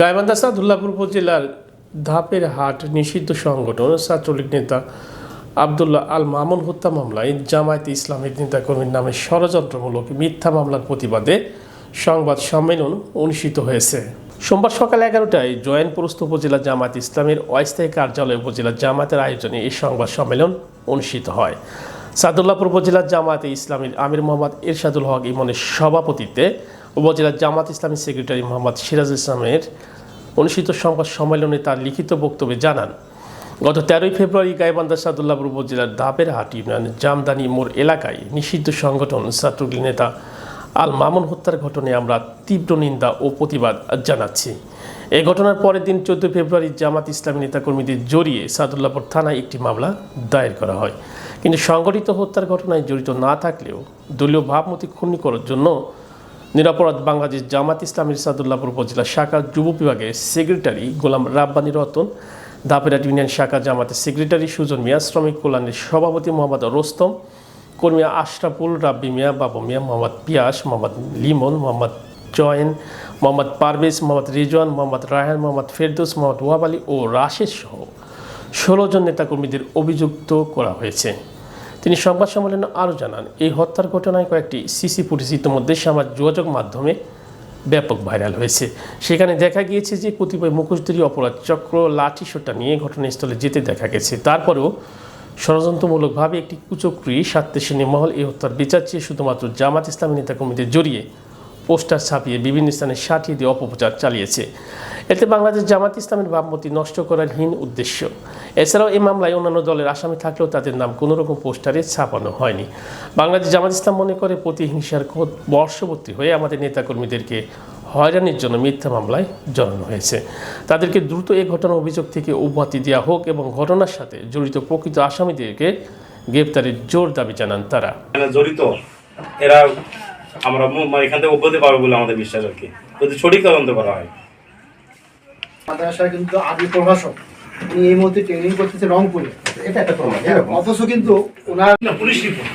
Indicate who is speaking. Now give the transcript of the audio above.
Speaker 1: গাইবান্ধা সাদুল্লাপুর উপজেলার ধাপের হাট নিষিদ্ধ সংগঠন ছাত্রলীগ নেতা আবদুল্লাহ আল মামুন হত্যা মামলায় জামায়াতে ইসলামের নেতাকর্মীর নামে ষড়যন্ত্রমূলক মিথ্যা মামলার প্রতিবাদে সংবাদ সম্মেলন অনুষ্ঠিত হয়েছে। সোমবার সকাল এগারোটায় জয়নপুরস্থ উপজেলা জামায়াত ইসলামের অস্থায়ী কার্যালয় উপজেলা জামায়াতের আয়োজনে এই সংবাদ সম্মেলন অনুষ্ঠিত হয়। সাদুল্লাপুর উপজেলা জামায়াতে ইসলামের আমির মোহাম্মদ ইরশাদুল হক ইমনের সভাপতিত্বে উপজেলা জামাত ইসলামী সেক্রেটারি মোহাম্মদ সিরাজ ইসলামের অনুষ্ঠিত সংবাদ সম্মেলনে তার লিখিত বক্তব্যে জানান, গত তেরোই ফেব্রুয়ারি গাইবান্ধা সাদুল্লাপুর উপজেলার দাপের হাট ইউনিয়ন জামদানি মোড় এলাকায় নিষিদ্ধ সংগঠন ছাত্রলীগ নেতা আল মামুন হত্যার ঘটনায় আমরা তীব্র নিন্দা ও প্রতিবাদ জানাচ্ছি। এই ঘটনার পরের দিন চোদ্দ ফেব্রুয়ারি জামাত ইসলামী নেতাকর্মীদের জড়িয়ে সাদুল্লাপুর থানায় একটি মামলা দায়ের করা হয়। কিন্তু সংগঠিত হত্যার ঘটনায় জড়িত না থাকলেও দলীয় ভাবমূর্তি ক্ষুণ্ণ করার জন্য নিরাপরাধ বাংলাদেশ জামাত ইসলামীর সাদুল্লাপুর উপজেলা শাখা যুব বিভাগের সেক্রেটারি গোলাম রাব্বানি রতন দাপেরাট ইউনিয়ন শাখা জামাতের সেক্রেটারি সুজন মিয়া, শ্রমিক কল্যাণের সভাপতি মোহাম্মদ রোস্তম, কর্মী আশরাফুল, রাব্বি মিয়া, বাবু মিয়া, মোহাম্মদ পিয়াস, মোহাম্মদ লিমন, মোহাম্মদ জয়েন, মোহাম্মদ পারভেজ, মোহাম্মদ রিজওয়ান, মোহাম্মদ রায়হান মোহাম্মদ ফেরদৌস, মোহাম্মদ ওয়াব আলী ও রাশেদ সহ ষোলো জন নেতাকর্মীদের অভিযুক্ত করা হয়েছে। তিনি সংবাদ সম্মেলনে আরও জানান, এই হত্যার ঘটনায় কয়েকটি সিসি ফুটেজ ইতিমধ্যে সামাজ যোগাযোগ মাধ্যমে ব্যাপক ভাইরাল হয়েছে। সেখানে দেখা গিয়েছে যে কতিপয় মুখোশধারী অপরাধ চক্র লাঠি সোটা নিয়ে ঘটনাস্থলে যেতে দেখা গেছে। তারপরেও ষড়যন্ত্রমূলকভাবে একটি কুচক্রী স্বার্থে শ্রেণি মহল এই হত্যার বিচার চেয়ে শুধুমাত্র জামাত ইসলামী নেতাকর্মীদের জড়িয়ে পোস্টার ছাপিয়ে বিভিন্ন স্থানে সাটিয়ে দিয়ে অপপ্রচার চালিয়েছে। এতে বাংলাদেশ জামাত ইসলামের ভাবমূর্তি নষ্ট করার হীন উদ্দেশ্য। এছাড়াও এই মামলায় অন্যান্য দলের আসামি থাকলেও তাদের নাম কোনো রকম পোস্টারে ছাপানো হয়নি। বাংলাদেশ জামাত ইসলাম মনে করে প্রতিহিংসার বর্ষবর্তী হয়ে আমাদের নেতাকর্মীদেরকে হয়রানির জন্য মিথ্যা মামলায় জড়ানো হয়েছে। তাদেরকে দ্রুত এই ঘটনার অভিযোগ থেকে অব্যাহতি দেওয়া হোক এবং ঘটনার সাথে জড়িত প্রকৃত আসামিদেরকে গ্রেপ্তারের জোর দাবি জানান তারা।
Speaker 2: জড়িত। এরা আমরা মানে এখান থেকে অব্যাহতি পাবো বলে আমাদের বিশ্বাস আর কি। যদি সঠিক তদন্ত করা হয়।
Speaker 3: মাদ্রাসার কিন্তু আদি প্রভাষক উনি এই মুহূর্তে ট্রেনিং করতেছে রংপুরে। এটা একটা প্রমাণ। অথচ কিন্তু ওনার
Speaker 2: পুলিশ রিপোর্ট